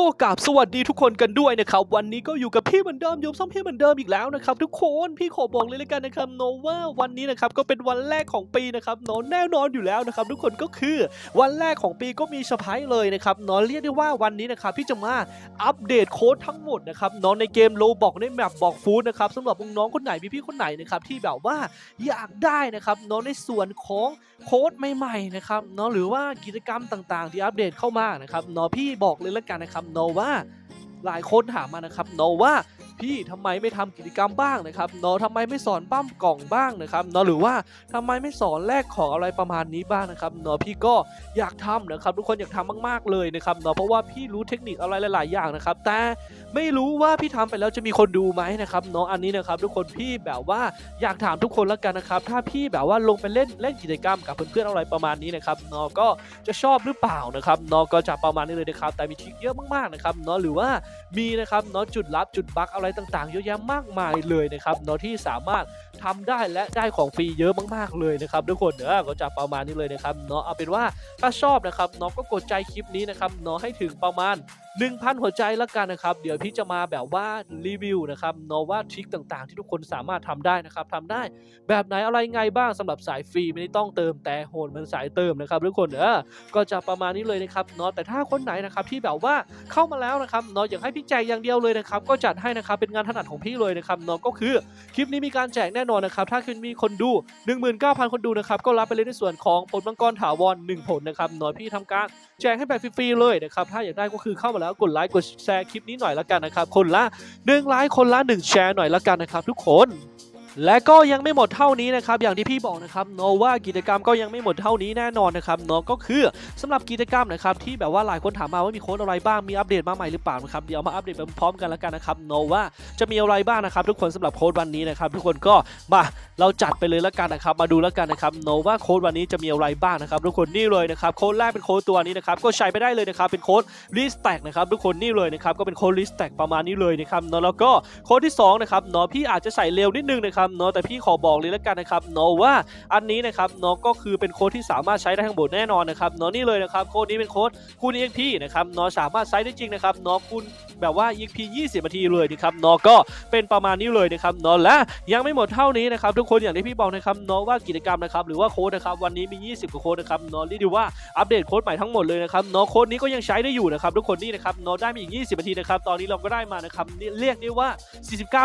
ก็กราบสวัสดีทุกคนกันด้วยนะครับ วันนี้ก็อยู่กับพี่เหมือนเดิมยมซ่อมพี่เหมือนเดิมอีกแล้วนะครับ ทุกคนพี่ขอบอกเลยแล้วกันนะครับโนว่าวันนี้นะครับก็เป็นวันแรกของปีนะครับโนแน่นอนอยู่แล้วนะครับทุกคนก็คือวันแรกของปีก็มีเซอร์ไพรส์เลยนะครับโนเรียกได้ว่าวันนี้นะครับพี่จะมาอัปเดตโค้ดทั้งหมดนะครับโนในเกมโลบอกในแมปบอกฟูดนะครับสำหรับน้องๆคนไหนพี่ๆคนไหนนะครับที่แบบว่าอยากได้นะครับโนในส่วนของโค้ดใหม่ๆนะครับนาะหรือว่ากิจกรรมต่างๆ ที่อัปเดตเข้ามานะครับนาะพี่บอกเลยแล้วกันนะครับโนว่าหลายคนถามมานะครับโนว่า พี่ทำไมไม่ทำกิจกรรมบ้างนะครับเนาะทำไมไม่สอนปั้มกล่องบ้างนะครับเนาะหรือว่าทำไมไม่สอนแลกของอะไรประมาณนี้บ้างนะครับเนาะพี่ก็อยากทำนะครับทุกคนอยากทำมากๆเลยนะครับเนาะเพราะว่าพี่รู้เทคนิคอะไรหลาย ๆ อย่างนะครับ แต่ไม่รู้ว่าพี่ทำไปแล้วจะมีคนดูไหมนะครับเนาะอันนี้นะครับทุกคนพี่แบบว่าอยากถามทุกคนแล้วกันนะครับ ถ้าพี่แบบว่าลงไปเล่นเล่นกิจกรรมกับเพื่อนๆอะไรประมาณนี้นะครับเนาะก็จะชอบหรือเปล่านะครับเนาะก็จะประมาณนี้เลยนะครับแต่มีทริคเยอะมากๆนะครับเนาะหรือว่ามีนะครับเนาะจุดลับจุดบั๊กอะไรต่างๆ เยอะแยะมากมายเลยนะครับเนาะที่สามารถทำได้และได้ของฟรีเยอะมากๆเลยนะครับทุกคนเนอะก็จะประมาณนี้เลยนะครับเนาะเอาเป็นว่าถ้าชอบนะครับเนาะก็กดใจคลิปนี้นะครับเนาะให้ถึงประมาณ 1,000 หัวใจแล้วกันนะครับ เดี๋ยวพี่จะมาแบบว่ารีวิวนะครับเนาะว่าทริคต่างๆ ที่ทุกคนสามารถทำได้นะครับทำได้แบบไหนอะไรไงบ้างสำหรับสายฟรีไม่ได้ต้องเติมแต่โหดเหมันสายเติมนะครับทุกคนเออก็จะประมาณนี้เลยนะครับเนาะแต่ถ้าคนไหนนะครับที่แบบว่าเข้ามาแล้วนะครับเนาะอยากให้พี่แจกอย่างเดียวเลยนะครับก็จัดให้นะครับเป็นงานถนัดของพี่เลยนะครับเนาะก็คือคลิปนี้มีการแจกแน่นอนนะครับถ้าคุณมีคนดู 19,000 คนดูนะครับก็รับไปเลยในส่วนของผลมังกรถาวร1ผลนะครับเนาะพี่ทำการแจกให้แบบฟรีๆเลยนะครับถ้าอยากได้ก็คือเข้ามาแล้วกดไลค์กดแชร์คลิปนี้หน่อยละกันนะครับคนละ1ไลค์คนละ1แชร์หน่อยละกันนะครับทุกคน และก็ยังไม่หมดเท่านี้นะครับอย่างที่พี่บอกนะครับโนว่ากิจกรรมก็ยังไม่หมดเท่านี้แน่นอนนะครับเนาะก็คือสำหรับกิจกรรมนะครับที่แบบว่าหลายคนถามมาว่ามีโค้ดอะไรบ้างมีอัปเดตมาใหม่หรือเปล่านะครับเดี๋ยวมาอัปเดตไปพร้อมกันละกันนะครับโนว่าจะมีอะไรบ้างนะครับทุกคนสำหรับโค้ดวันนี้นะครับทุกคนก็มาเราจัดไปเลยละกันนะครับมาดูละกันนะครับโนว่าโค้ดวันนี้จะมีอะไรบ้างนะครับทุกคนนี่เลยนะครับโค้ดแรกเป็นโค้ดตัวนี้นะครับก็ใช้ไปได้เลยนะครับเป็นโค้ดลิสแต็กนะครับทุกคนนี่เลยนะครับก็เป็นโค้ดลิสแต็กประมาณนี้เลยนะครับเนาะแล้วก็โค้ดที่สองนะครับเนาะพี่อาจจะใส่เร็วนิดนึงนะครับเนาะแต่พี่ขอบอกเลยแล้วกันนะครับเนาะว่าอันนี้นะครับเนาะก็คือเป็นโค้ดที่สามารถใช้ได้ทั้งหมดแน่นอนนะครับเนาะนี่เลยนะครับโค้ดนี้เป็นโค้ดคุณ EXP นะครับเนาะสามารถใช้ได้จริงนะครับเนาะคุณ แบบว่า EXP 20นาทีเลยนะครับเนาะก็เป็นประมาณนี้เลยนะครับเนาะและยังไม่หมดเท่านี้นะครับทุกคนอย่างที่พี่บอกนะครับเนาะว่ากิจกรรมนะครับหรือว่าโค้ดนะครับวันนี้มี 20กว่าโค้ดนะครับเนาะเรียกได้ว่าอัปเดตโค้ดใหม่ทั้งหมดเลยนะครับเนาะโค้ดนี้ก็ยังใช้ได้อยู่นะครับทุกคนนี่นะครับเนาะได้มาอีก 20นาทีนะครับตอนนี้เราก็ได้มานะครับนี่เรียกได้ว่า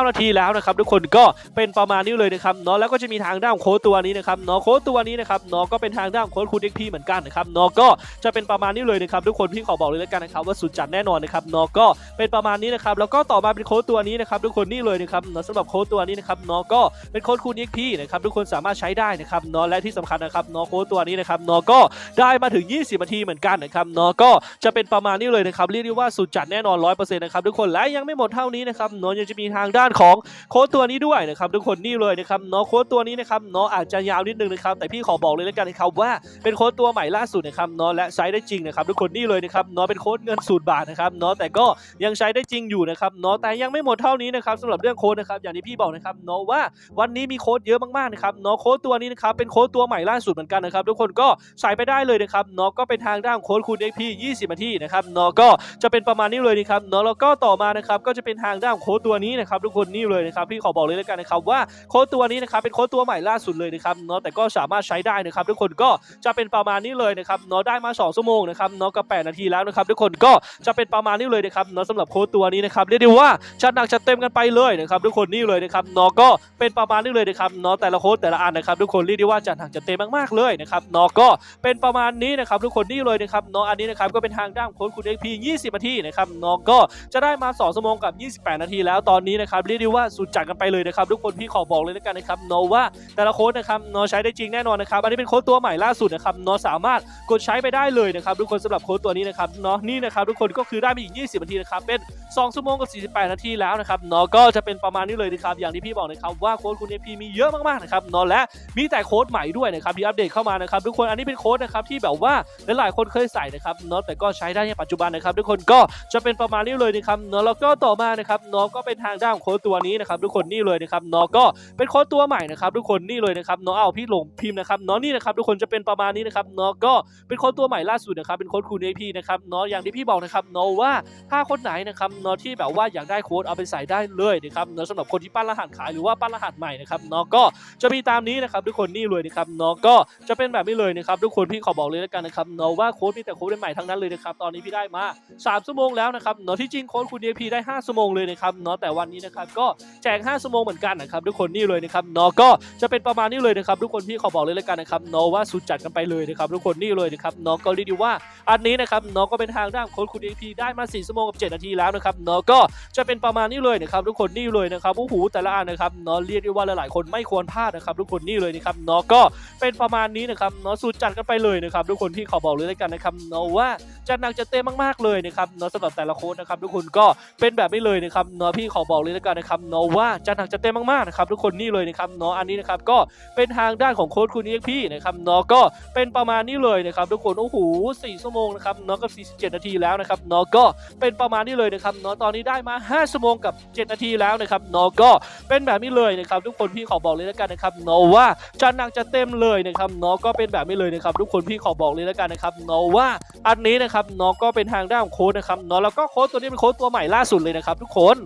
49 นาทีแล้วนะครับทุกคนก็เป็นประมาณนี้เลยนะครับเนาะแล้วก็จะมีทางด้านโค้ดตัวนี้นะครับเนาะโค้ดตัวนี้นะครับเนาะก็เป็นทางด้านของโค้ดคูณ XP เหมือนกันนะครับเนาะก็จะเป็นประมาณนี้เลยนะครับทุกคนพี่ขอบอกเลยแล้วกันนะครับว่าสุดจัดแน่นอนนะครับเนาะก็เป็นประมาณนี้นะครับแล้วก็ต่อมาเป็นโค้ดตัวนี้นะครับทุกคนนี่เลยนะครับเนาะสำหรับโค้ดตัวนี้นะครับเนาะก็เป็นโค้ดคูณ XP นะครับทุกคนสามารถใช้ได้นะครับเนาะและที่สำคัญนะครับเนาะโค้ดตัวนี้นะครับเนาะก็ได้มาถึง 20นาทีเหมือนกันนะครับเนาะก็จะเป็นประมาณนี้เลยนะครับเรียกได้ว่าสุดจัดแน่นอน100%นะครับทุกคนและยังไม่หมดเท่านี้นะครับเนาะยังจะมีทางด้านของโค้ดตัวนี้ด้วยนะครับทุกคนนี่เลยนะครับเนาะโค้ดตัวนี้นะครับเนาะอาจจะยาวนิดนึงนะครับแต่พี่ขอบอกเลยแล้วกันนะครับว่าเป็นโค้ดตัวใหม่ล่าสุดนะครับเนาะและใช้ได้จริงนะครับทุกคนนี่เลยนะครับเนาะเป็นโค้ดเงินสูตรบาทนะครับเนาะแต่ก็ยังใช้ได้จริงอยู่นะครับเนาะแต่ยังไม่หมดเท่านี้นะครับสำหรับเรื่องโค้ดนะครับอย่างที่พี่บอกนะครับเนาะว่าวันนี้มีโค้ดเยอะมากๆนะครับเนาะโค้ดตัวนี้นะครับเป็นโค้ดตัวใหม่ล่าสุดเหมือนกันนะครับทุกคนก็ใส่ไปได้เลยนะครับเนาะก็เป็นทางด้านโค้ดคูณ XP 20นาทีนะครับเนาะก็จะเป็นประมาณนี้เลยนะครับเนาะแล้วก็ต่อมานะครับก็จะเป็นทางด้านโค้ดตัวนี้นะครับทุกคนนี่เลยนะครับพี่ขอบอกเลยแล้วกันนะครับว่าโค้ดตัวนี้นะครับเป็นโค้ดตัวใหม่ล่าสุดเลยนะครับเนาะแต่ก็สามารถใช้ได้นะครับทุกคนก็จะเป็นประมาณนี้เลยนะครับเนาะได้มา2ชั่วโมงนะครับเนาะกับ8นาทีแล้วนะครับทุกคนก็จะเป็นประมาณนี้เลยนะครับเนาะสำหรับโค้ดตัวนี้นะครับเรียกได้ว่าจัดหนักจัดเต็มกันไปเลยนะครับทุกคนนี่เลยนะครับเนาะก็เป็นประมาณนี้เลยนะครับเนาะแต่ละโค้ดแต่ละอันนะครับทุกคนเรียกได้ว่าจัดหนักจัดเต็มมากๆเลยนะครับเนาะก็เป็นประมาณนี้นะครับทุกคนนี่เลยนะครับเนาะอันนี้นะครับก็เป็นทางด้านโค้ดคุณ XP 20นาทีนะครับเนาะก็จะได้มา 2 ชั่วโมงกับ 28 นาที แล้วตอนนี้นะครับเรียกได้ว่าสุดจัดกันไปเลยนะครับทุกคนพี่ขอบอกเลยแล้วกันนะครับเนาะว่าแต่ละโค้ดนะครับเนาะใช้ได้จริงแน่นอนนะครับอันนี้เป็นโค้ดตัวใหม่ล่าสุดนะครับนาะสามารถกดใช้ไปได้เลยนะครับทุกคนสำหรับโค้ดตัวนี้นะครับนาะนี่นะครับทุกคนก็คือได้มาอีก 20 นาทีนะครับเป็น2ชั่วโมงกับ 48 นาทีแล้วนะครับเนาะก็จะเป็นประมาณนี้เลยนะครับอย่างที่พี่บอกนะครับว่าโค้ดคุณ FP มีเยอะมากๆนะครับเนาะและมีแต่โค้ดใหม่ด้วยนะครับที่อัปเดตเข้ามานะครับทุกคนอันนี้เป็นโค้ดนะครับที่แบบว่าหลายๆคนเคยใส่นะครับเนาะแต่ก็ใช้ได้ในปัจจุบันนะครับทุกคนก็จะเป็นประมาณนี้เลยนะครับเนาะแล้วก็ต่อมานะครับเนาะก็เป็นทางด้านของโค้ดตัวนี้นะครับทุกคนนี่เลยนะครับเนาะก็เป็นโค้ดตัวใหม่นะครับทุกคนนี่เลยนะครับเนาะเอาพี่ลงพิมพ์นะครับเนาะนี่นะครับทุกคนจะเป็นประมาณนี้นะครับเนาะก็เป็นโค้ดตัวใหม่ล่าสุดนะครับเป็นโค้ดคูณเอพีนะครับเนาะอย่างที่พี่บอกนะครับเนาะว่าถ้าคนไหนนะครับเนาะที่แบบว่าอยากได้โค้ดเอาไปใส่ได้เลยนะครับเนาะสำหรับคนที่ปั้นรหัสขายหรือว่าปั้นรหัสใหม่นะครับเนาะก็จะมีตามนี้นะครับทุกคนนี่เลยนะครับเนาะก็จะเป็นแบบนี้เลยนะครับทุกคนพี่ขอบอกเลยแล้วกันนะครับเนาะว่าโค้ดมีแต่โค้ดใหม่ทั้งนั้นเลยนะครับตอนนี้พี่ได้มา 3 ชั่วโมงแล้วนะครับเนาะที่จริงโค้ดคูณ EP ได้ 5 ชั่วโมงเลยนะครับเนาะแต่วันนี้นะครับก็แจก 5 ชั่วโมงเหมือนกันนะครับทุกคนนี่เลยนะครับเนาะก็จะเป็นประมาณนี้เลยนะครับทุกคนพี่ขอบอกเลยแล้วกันนะครับเนาะว่าสุดจัดกันไปเลยนะครับทุกคนนี่เลยนะครับเนาะก็เรียกได้ว่าอันนี้นะครับเนาะก็เป็นทางด้านโค้ดคูณ EP ได้มา4ชั่วโมงกับ7นาทีแล้วนะครับเนาะก็จะเป็นประมาณนี้เลยนะครับทุกคนนี่เลยนะครับโอ้โหแต่ละอันนะครับเนาะเรียกได้ว่าหลายๆคนไม่ควรพลาดนะครับทุกคนนี่เลยนะครับเนาะก็เป็นประมาณนี้นะครับเนาะสุดจัดกันไปเลยนะครับทุกคนพี่ขอบอกเลยแล้วกันนะครับเนาะว่าจัดหนักจัดเต็มมากๆเลยนะครับเนาะสำหรับแต่ละโค้ดนะครับทุกคนก็เป็นแบบนี้เลยนะครับเนาะพี่ขอบอกเลยแล้วกันนะครับเนาะว่าจัดหนักจัดเต็มมากๆนะครับทุกคนนี่เลยนะครับเนาะอันนี้นะครับก็เป็นทางด้านของโค้ดคุณเอ็กพี่นะครับเนาะก็เป็นประมาณนี้เลยนะครับทุกคนโอ้โหสี่ชั่วโมงนะครับเนาะกับ47 นาทีแล้วนะครับเนาะก็เป็นประมาณนี้เลยนะครับเนาะตอนนี้ได้มา 5 ชั่วโมงกับ 7 นาทีแล้วนะครับเนาะก็เป็นแบบนี้เลยนะครับทุกคนพี่ขอบอกเลยแล้วกันนะครับเนาะว่าจัดหนักจะเต็มเลยนะครับเนาะก็เป็นแบบนี้เลยนะครับทุกคนพี่ขอบอกเลยแล้วกันนะครับเนาะว่าอันนี้นะครับเนาะก็เป็นทางด้านของโค้ดนะครับเนาะแล้วก็โค้ดตัวนี้เป็นโค้ดตัวใหม่ล่าสุดเลยนะครับทุกคน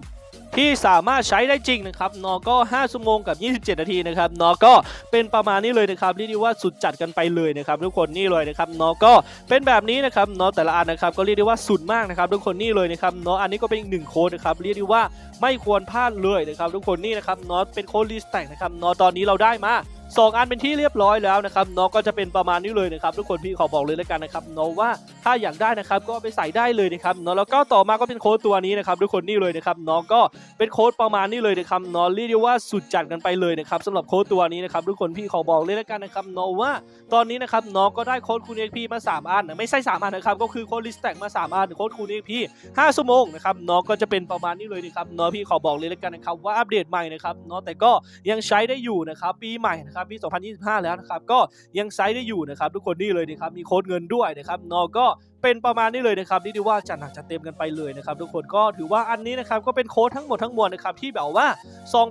ที่สามารถใช้ได้จริงนะครับเนาะก็5ชั่วโมงกับ 27 นาทีนะครับเนาะก็เป็นประมาณนี้เลยนะครับเรียกได้ว่าสุดจัดกันไปเลยนะครับทุกคนนี่เลยนะครับเนาะก็เป็นแบบนี้นะครับเนาะแต่ละอันนะครับก็เรียกได้ว่าสุดมากนะครับทุกคนนี่เลยนะครับเนาะอันนี้ก็เป็นอีกหนึ่งโค้ดนะครับเรียกได้ว่าไม่ควรพลาดเลยนะครับทุกคนนี่นะครับเนาะเป็นโค้ดรีสแต็กนะครับเนาะตอนนี้เราได้มา สองอันเป็นที่เรียบร้อยแล้วนะครับเนาะก็จะเป็นประมาณนี้เลยนะครับทุกคนพี่ขอบอกเลยแล้วกันนะครับเนาะว่าถ้าอยากได้นะครับก็ไปใส่ได้เลยนะครับเนาะแล้วก็ต่อมาก็เป็นโค้ดตัวนี้นะครับทุกคนนี่เลยนะครับเนาะก็เป็นโค้ดประมาณนี้เลยนะครับเนาะเรียกได้ว่าสุดจัดกันไปเลยนะครับสำหรับโค้ดตัวนี้นะครับทุกคนพี่ขอบอกเลยแล้วกันนะครับเนาะว่าตอนนี้นะครับเนาะก็ได้โค้ดคูณเอ็กพีมาสามอันนะไม่ใช่สามอันนะครับก็คือโค้ดลิสแต็กมาสามอันโค้ดคูณเอ็กพีห้าชั่วโมงนะครับเนาะก็จะเป็นประมาณนี้เลยนะครับเนาะพี่ขอบอกเลยแล้วกันนะครับว่าอัปเดตใหม่นะครับเนาะแต่ก็ยังใช้ได้อยู่นะครับปีใหม่นะครับปี 2025 แล้วนะครับก็ยังใช้ได้อยู่นะครับทุกคนนี่เลยนะครับมีโค้ดเงินด้วยนะครับนอก็เป็นประมาณนี้เลยนะครับนี่ดีว่าจัดหนักจัดเต็มกันไปเลยนะครับทุกคนก็ถือว่าอันนี้นะครับก็เป็นโค้ดทั้งหมดทั้งมวลนะครับที่แบบว่า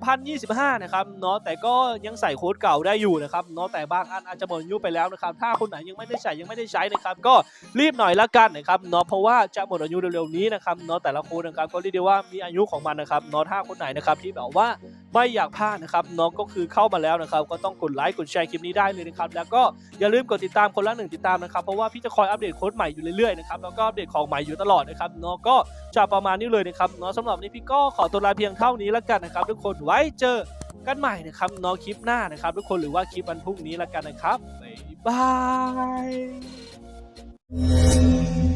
2025 นะครับเนาะแต่ก็ยังใส่โค้ดเก่าได้อยู่นะครับเนาะแต่บางอันอาจจะหมดอายุไปแล้วนะครับถ้าคนไหนยังไม่ได้ใส่ยังไม่ได้ใช้นะครับก็รีบหน่อยละกันนะครับเนาะเพราะว่าจะหมดอายุเร็วๆนี้นะครับเนาะแต่ละโค้ดนะครับก็เรียกได้ว่ามีอายุของมันนะครับเนาะถ้าคนไหนนะครับที่แบบว่าไม่อยากพลาดนะครับน้องก็คือเข้ามาแล้วนะครับก็ต้องกดไลค์กดแชร์คลิปนี้ได้เลยนะครับแล้วก็อย่าลืมกดติดตามคนละหนึ่งติดตามนะครับเพราะว่าพี่จะคอยอัปเดตโค้ดใหม่อยู่เรื่อยๆนะครับแล้วก็อัปเดตของใหม่อยู่ตลอดนะครับเนาะก็จะประมาณนี้เลยนะครับเนาะสำหรับนนี้พี่ก็ขอตัวลาเพียงเท่านี้แล้วกันนะครับทุกคนไว้เจอกันใหม่นะครับเนาะคลิปหน้านะครับ ทุกคนหรือว่าคลิปวันพรุ่งนี้แล้วกันนะครับบ๊ายบาย